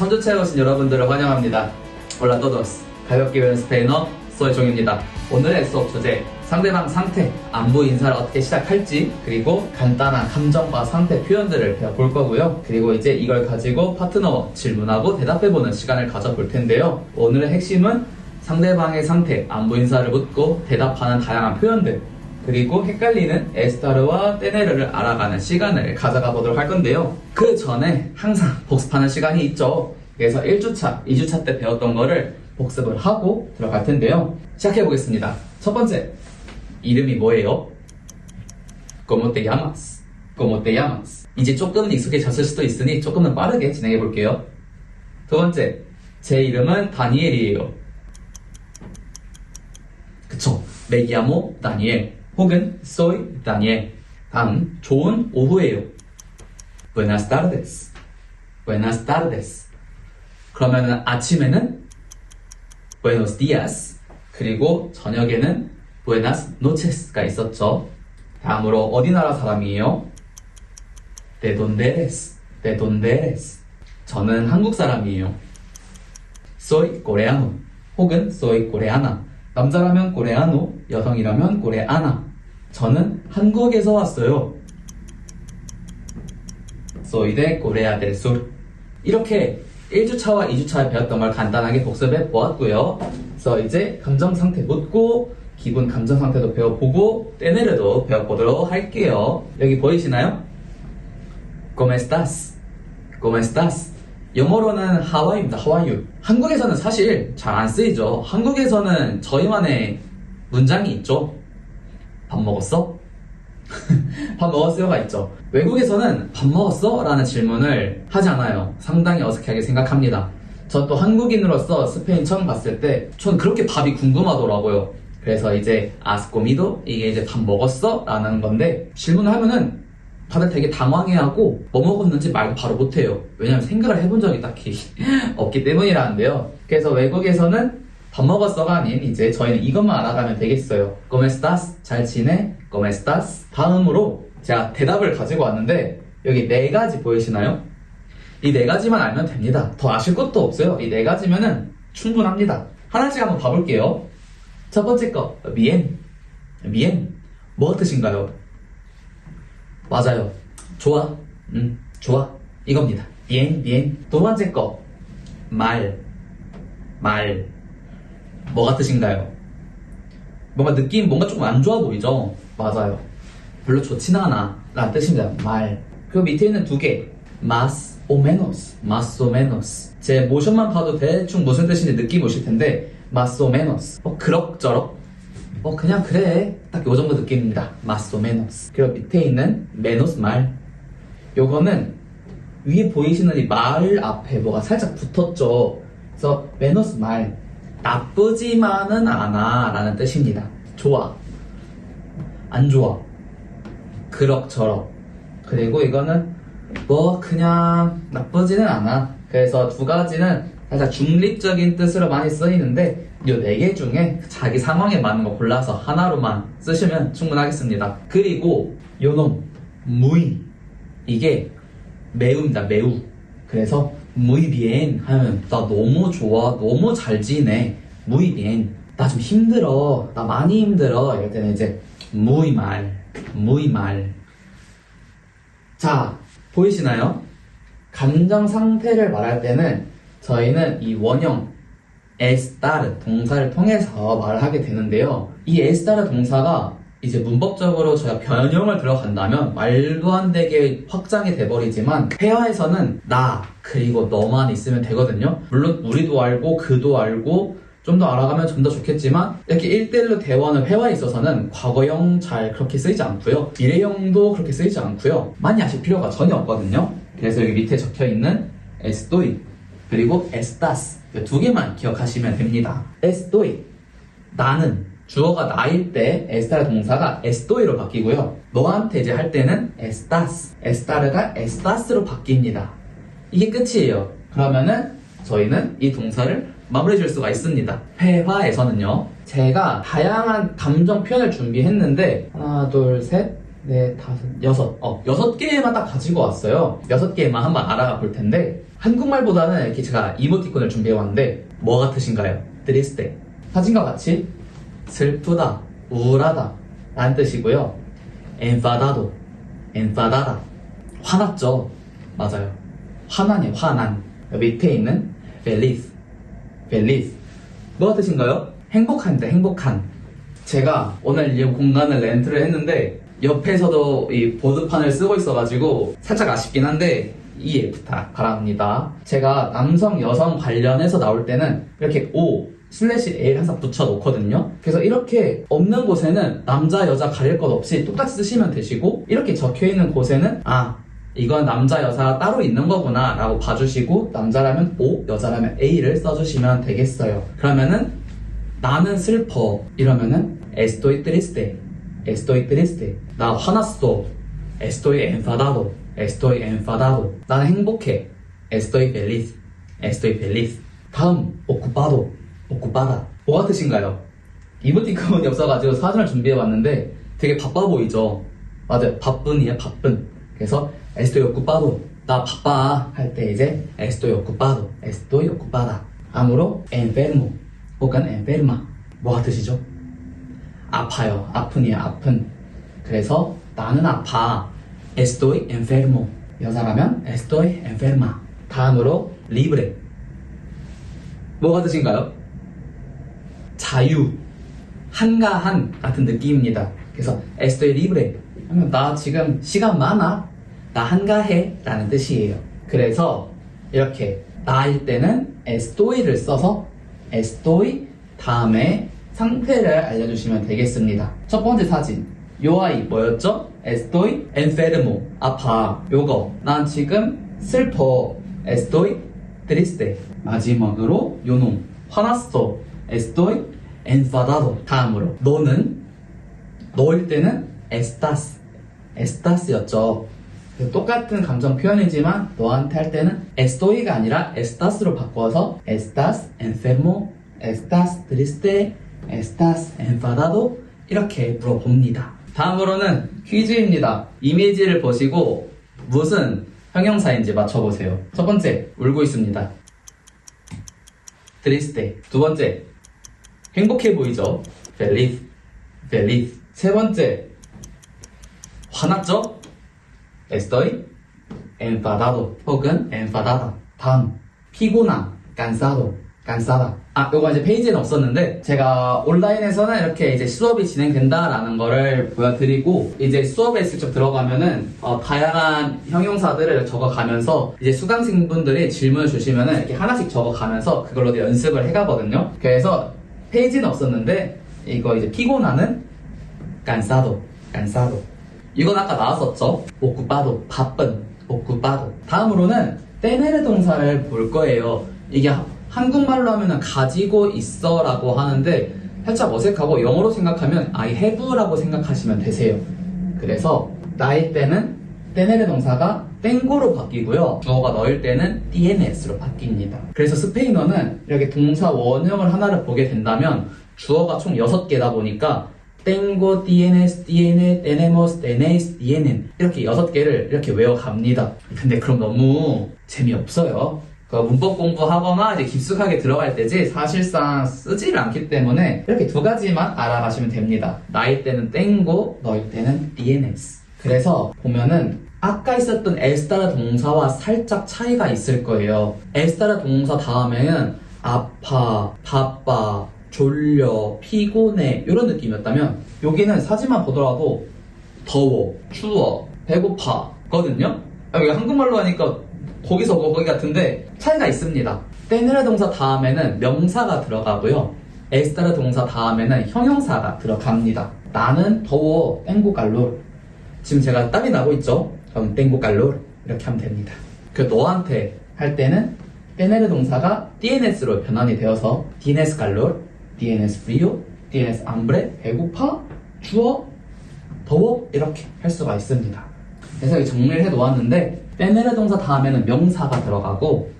3주차에 오신 여러분들을 환영합니다. 올라 todos. 가볍게 배우는 스페인어 소혜종입니다. 오늘의 수업 주제 상대방 상태, 안부 인사를 어떻게 시작할지 그리고 간단한 감정과 상태 표현들을 배워볼 거고요. 그리고 이제 이걸 가지고 파트너와 질문하고 대답해보는 시간을 가져볼 텐데요. 오늘의 핵심은 상대방의 상태, 안부 인사를 묻고 대답하는 다양한 표현들 그리고 헷갈리는 에스타르와 테네르를 알아가는 시간을 가져가 보도록 할 건데요. 그 전에 항상 복습하는 시간이 있죠. 그래서 1주차, 2주차 때 배웠던 거를 복습을 하고 들어갈 텐데요. 시작해 보겠습니다. 첫 번째, 이름이 뭐예요? Como te llamas? Como te llamas? 이제 조금은 익숙해졌을 수도 있으니 조금은 빠르게 진행해 볼게요. 두 번째, 제 이름은 다니엘이에요. 그쵸. Llamo Daniel. 혹은 soy Daniel. 다음, 좋은 오후예요. Buenas tardes. Buenas tardes. 그러면은 아침에는 Buenos días. 그리고 저녁에는 Buenas noches가 있었죠. 다음으로 어디 나라 사람이에요? De donde eres? De donde eres? 저는 한국 사람이에요. Soy coreano. 혹은 soy coreana. 남자라면 코레아노, 여성이라면 코레아나. 저는 한국에서 왔어요. Soy de Corea del Sur. 이렇게 1주차와 2주차에 배웠던 걸 간단하게 복습해 보았고요. 그래서 이제 감정 상태 묻고 기본 감정 상태도 배워보고 떼내려도 배워보도록 할게요. 여기 보이시나요? ¿Cómo estás? ¿Cómo estás? 영어로는 하와이입니다. 하와이유. 한국에서는 사실 잘 안 쓰이죠. 한국에서는 저희만의 문장이 있죠. 밥 먹었어? 밥 먹었어요가 있죠. 외국에서는 밥 먹었어? 라는 질문을 하지 않아요. 상당히 어색하게 생각합니다. 전또 한국인으로서 스페인 처음 갔을 때, 전 그렇게 밥이 궁금하더라고요. 그래서 이제 아스코미도 이게 이제 밥 먹었어? 라는 건데, 질문을 하면은 다들 되게 당황해하고 뭐 먹었는지 말도 바로 못해요. 왜냐면 생각을 해본 적이 딱히 없기 때문이라는데요. 그래서 외국에서는 밥 먹었어가 아닌 이제 저희는 이것만 알아가면 되겠어요. Como estás? 잘 지내? Como estás? 다음으로 제가 대답을 가지고 왔는데 여기 네 가지 보이시나요? 이 네 가지만 알면 됩니다. 더 아실 것도 없어요. 이 네 가지면은 충분합니다. 하나씩 한번 봐볼게요. 첫 번째 거, bien. bien. 뭐 뜻인가요? 맞아요. 좋아. 음, 좋아. 이겁니다. bien, bien. 두 번째 거. 말. 말. 뭐가 뜻인가요? 뭔가 느낌, 뭔가 조금 안 좋아 보이죠? 맞아요. 별로 좋진 않아. 라는 뜻입니다. 말. 그리고 밑에 있는 두 개. más o menos. más o menos. 제 모션만 봐도 대충 무슨 뜻인지 느낌 오실 텐데, más o menos. 뭐, 그럭저럭. 어 그냥 그래 딱 요 정도 느낌입니다 más o menos 그리고 밑에 있는 menos 말 요거는 위에 보이시는 이 말 앞에 뭐가 살짝 붙었죠 그래서 menos 말 나쁘지만은 않아 라는 뜻입니다 좋아 안 좋아 그럭저럭 그리고 이거는 뭐 그냥 나쁘지는 않아 그래서 두 가지는 살짝 중립적인 뜻으로 많이 쓰이는데 이 네 개 중에 자기 상황에 맞는 거 골라서 하나로만 쓰시면 충분하겠습니다. 그리고 요놈 무이 이게 매우입니다. 매우. 그래서 muy bien 하면 나 너무 좋아, 너무 잘 지내. muy bien. 나 좀 힘들어, 나 많이 힘들어. 이럴 때는 이제 muy mal, muy mal. 자, 보이시나요? 감정 상태를 말할 때는 저희는 이 원형 estar 동사를 통해서 말을 하게 되는데요. 이 estar 동사가 이제 문법적으로 저희가 변형을 들어간다면 말도 안 되게 확장이 돼버리지만 회화에서는 나 그리고 너만 있으면 되거든요. 물론 우리도 알고 그도 알고 좀 더 알아가면 좀 더 좋겠지만 이렇게 1대1로 대화하는 회화에 있어서는 과거형 잘 그렇게 쓰이지 않고요. 미래형도 그렇게 쓰이지 않고요. 많이 아실 필요가 전혀 없거든요. 그래서 여기 밑에 적혀있는 estoy 그리고 estas 두 개만 기억하시면 됩니다. estoy 나는 주어가 나일 때 estar 동사가 estoy로 바뀌고요. 너한테 이제 할 때는 estas, estar가 estas로 바뀝니다. 이게 끝이에요. 그러면은 저희는 이 동사를 마무리해 줄 수가 있습니다. 회화에서는요. 제가 다양한 감정 표현을 준비했는데 하나, 둘, 셋, 넷, 다섯, 여섯. 어, 여섯 개만 딱 가지고 왔어요. 여섯 개만 한번 알아가 볼 텐데 한국말보다는 이렇게 제가 이모티콘을 준비해 왔는데 뭐 같으신가요? 트리스테 사진과 같이 슬프다, 우울하다 라는 뜻이고요 enfadado, enfadada 화났죠? 맞아요 화난이 화난 밑에 있는 feliz, feliz 뭐 뜻인가요? 행복한데 행복한 제가 오늘 이 공간을 렌트를 했는데 옆에서도 이 보드판을 쓰고 있어가지고 살짝 아쉽긴 한데 이해 부탁 바랍니다. 제가 남성, 여성 관련해서 나올 때는 이렇게 O 슬래시 A를 항상 붙여 놓거든요. 그래서 이렇게 없는 곳에는 남자, 여자 가릴 것 없이 똑같이 쓰시면 되시고 이렇게 적혀 있는 곳에는 아 이건 남자, 여자 따로 있는 거구나 라고 봐주시고 남자라면 O, 여자라면 A를 써주시면 되겠어요. 그러면은 나는 슬퍼 이러면은 estoy triste, estoy triste. 나 화났어, estoy enfadado, estoy enfadado. 나는 행복해, estoy feliz, estoy feliz. 다음 ocupado, ocupada. 뭐가 뜻인가요? 이모티콘이 없어가지고 사진을 준비해봤는데 되게 바빠 보이죠? 맞아요, 바쁜이에요, 바쁜. 그래서 estoy ocupado. 나 바빠 할 때 이제 estoy ocupado, estoy ocupada. 다음으로 enfermo 혹은 enferma. 뭐가 뜻이죠? 아파요. 아픈이에요. 아픈. 그래서 나는 아파. Estoy enfermo. 여자라면 estoy enferma. 다음으로 libre. 뭐가 뜻인가요? 자유. 한가한 같은 느낌입니다. 그래서 estoy libre. 하면 나 지금 시간 많아. 나 한가해. 라는 뜻이에요. 그래서 이렇게 나일 때는 estoy를 써서 estoy 다음에 상태를 알려주시면 되겠습니다. 첫 번째 사진. 요 아이 뭐였죠? Estoy enfermo. 아파. 요거. 난 지금 슬퍼. Estoy triste. 마지막으로 요놈. 화났어. Estoy enfadado. 다음으로. 너는 너일 때는 estás. estas였죠. 똑같은 감정 표현이지만 너한테 할 때는 estoy가 아니라 estas로 바꿔서 estás enfermo, estás triste, estás enfadado 이렇게 물어봅니다. 다음으로는 퀴즈입니다. 이미지를 보시고 무슨 형용사인지 맞춰보세요. 첫 번째, 울고 있습니다. triste. 두 번째, 행복해 보이죠? feliz, feliz. 세 번째, 화났죠? estoy enfadado 혹은 enfadada. 다음, 피곤한, cansado, cansada. 아, 요거 이제 페이지에는 없었는데, 제가 온라인에서는 이렇게 이제 수업이 진행된다라는 거를 보여드리고, 이제 수업에 슬쩍 들어가면은, 어, 다양한 형용사들을 적어가면서, 이제 수강생분들이 질문을 주시면은 이렇게 하나씩 적어가면서 그걸로 연습을 해가거든요. 그래서 페이지는 없었는데, 이거 이제 피곤하는 cansado, cansado. 이건 아까 나왔었죠. 오쿠파도, 바쁜, 오쿠파도. 다음으로는 떼네르 동사를 볼 거예요. 이게 하- 한국말로 하면은 가지고 있어 라고 하는데 살짝 어색하고 영어로 생각하면 I have라고 생각하시면 되세요. 그래서 나일 때는 떼네르 동사가 땡고로 바뀌고요. 주어가 너일 때는 tienes로 바뀝니다. 그래서 스페인어는 이렇게 동사 원형을 하나를 보게 된다면 주어가 총 6개다 보니까 tengo, tienes, tiene, tenemos, tenéis, tienen 이렇게 6개를 이렇게 외워갑니다. 근데 그럼 너무 재미없어요. 그 문법 공부하거나 이제 깊숙하게 들어갈 때지 사실상 쓰지를 않기 때문에 이렇게 두 가지만 알아가시면 됩니다. 나일 때는 tengo, 너일 때는 tienes. 그래서 보면은 아까 있었던 에스타라 동사와 살짝 차이가 있을 거예요. 에스타라 동사 다음에는 아파, 바빠, 졸려, 피곤해 이런 느낌이었다면 여기는 사진만 보더라도 더워, 추워, 배고파 거든요. 여기 한국말로 하니까 거기서 뭐 거기 같은데 차이가 있습니다. 떼느라 동사 다음에는 명사가 들어가고요. 에스타라 동사 다음에는 형용사가 들어갑니다. 나는 더워, 땡고 갈롤. 지금 제가 땀이 나고 있죠? 그럼 땡고 갈롤 이렇게 하면 됩니다. 그 너한테 할 때는 떼네르 동사가 tienes로 변환이 되어서 tienes calor, tienes frío, tienes hambre, 배고파, 추워, 더워 이렇게 할 수가 있습니다. 그래서 여기 정리를 해 놓았는데 떼네르 동사 다음에는 명사가 들어가고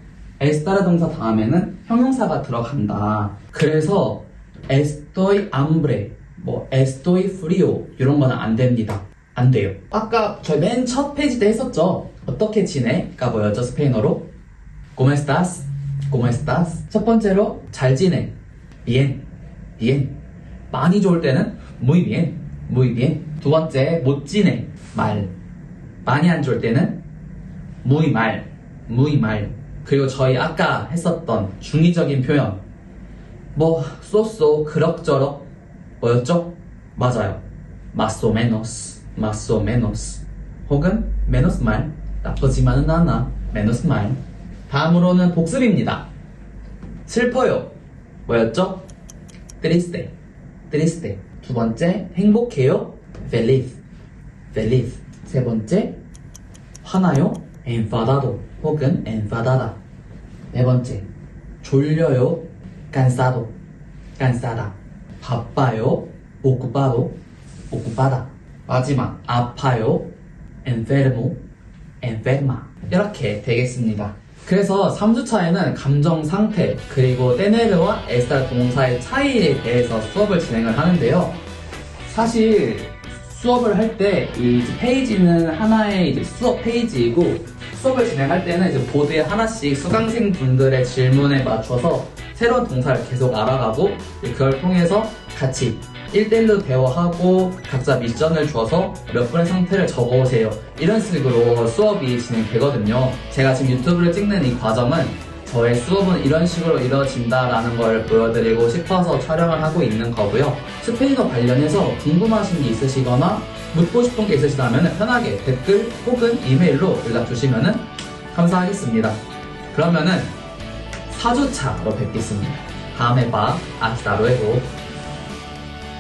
에스타라 동사 다음에는 형용사가 들어간다. 그래서 estoy hambre, 뭐 estoy frío 이런 거는 안 됩니다. 안 돼요. 아까 저희 맨 첫 페이지 때 했었죠. 어떻게 지내?가 뭐였죠 스페인어로? ¿Cómo estás? ¿Cómo estás? 첫 번째로 잘 지내. bien, bien. 많이 좋을 때는 muy bien, muy bien. 두 번째 못 지내. 말. 많이 안 좋을 때는 muy mal, muy mal. 그리고 저희 아까 했었던 중의적인 표현. 뭐 쏘쏘 그럭저럭 뭐였죠? 맞아요. más o menos, más o menos. 혹은 menos mal. 나쁘지만은 않아. menos mal. 다음으로는 복습입니다. 슬퍼요. 뭐였죠? triste, triste. 두 번째, 행복해요. feliz, feliz. 세 번째, 화나요. enfadado 혹은 enfadada. 네 번째, 졸려요. cansado, cansada. 바빠요. ocupado, ocupada. 마지막, 아파요. enfermo, enferma. 이렇게 되겠습니다. 그래서 3주차에는 감정 상태, 그리고 테네르와 에스타 동사의 차이에 대해서 수업을 진행을 하는데요. 사실 수업을 할 때 이 페이지는 하나의 이제 수업 페이지이고 수업을 진행할 때는 이제 보드에 하나씩 수강생 분들의 질문에 맞춰서 새로운 동사를 계속 알아가고 그걸 통해서 같이 1대1로 대화하고 각자 미션을 줘서 몇 분의 상태를 적어오세요. 이런 식으로 수업이 진행되거든요. 제가 지금 유튜브를 찍는 이 과정은 저의 수업은 이런 식으로 이루어진다라는 걸 보여드리고 싶어서 촬영을 하고 있는 거고요. 스페인어 관련해서 궁금하신 게 있으시거나 묻고 싶은 게 있으시다면 편하게 댓글 혹은 이메일로 연락 주시면 감사하겠습니다. 그러면은 4주차로 뵙겠습니다. 다음에 봐. 아스타로에고